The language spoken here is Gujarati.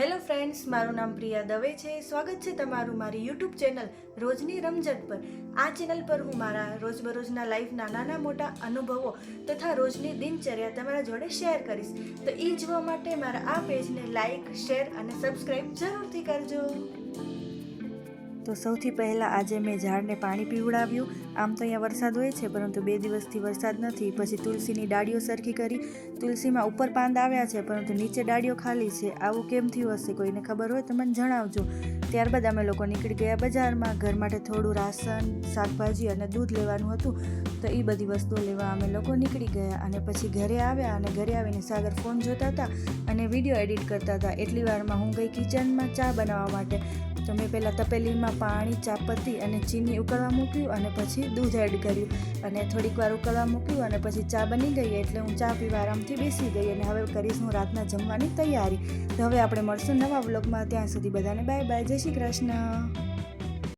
હેલો ફ્રેન્ડ્સ, મારું નામ પ્રિયા દવે છે. સ્વાગત છે તમારું મારી યુટ્યુબ ચેનલ રોજની રમઝટ પર. આ ચેનલ પર હું મારા રોજબરોજના લાઈફના નાના મોટા અનુભવો તથા રોજની દિનચર્યા તમારા જોડે શેર કરીશ. તો એ જોવા માટે મારા આ પેજને લાઈક, શેર અને સબસ્ક્રાઈબ જરૂરથી કરજો. તો સૌથી પહેલાં આજે મેં ઝાડને પાણી પીવડાવ્યું. આમ તો અહીંયા વરસાદ હોય છે, પરંતુ બે દિવસથી વરસાદ નથી. પછી તુલસીની ડાળીઓ સરખી કરી. તુલસીમાં ઉપર પાંદ આવ્યા છે, પરંતુ નીચે ડાળીઓ ખાલી છે. આવું કેમ થયું હશે, કોઈને ખબર હોય તો મને જણાવજો. ત્યારબાદ અમે લોકો નીકળી ગયા બજારમાં. ઘર માટે થોડું રાશન, શાકભાજી અને દૂધ લેવાનું હતું. તો એ બધી વસ્તુઓ લેવા અમે લોકો નીકળી ગયા અને પછી ઘરે આવ્યા અને ઘરે આવીને સાગર ફોન જોતા હતા અને વીડિયો એડિટ કરતા હતા. એટલી વારમાં હું ગઈ કિચનમાં ચા બનાવવા માટે. તો મેં પહેલાં તપેલીમાં પાણી ચાપત્તી અને ચીની ઉકળવા મૂક્યું અને પછી દૂધ એડ કર્યું. અને થોડીક વાર ઉકળવા મૂક્યું અને પછી ચા બની ગઈ એટલે હું ચા પીવા આરામથી બેસી ગઈ અને હવે કરીશ હું રાતના જમવાની તૈયારી. તો હવે આપણે મળશું નવા વ્લોગમાં. ત્યાં સુધી બધાને બાય બાય. જય શ્રી કૃષ્ણ.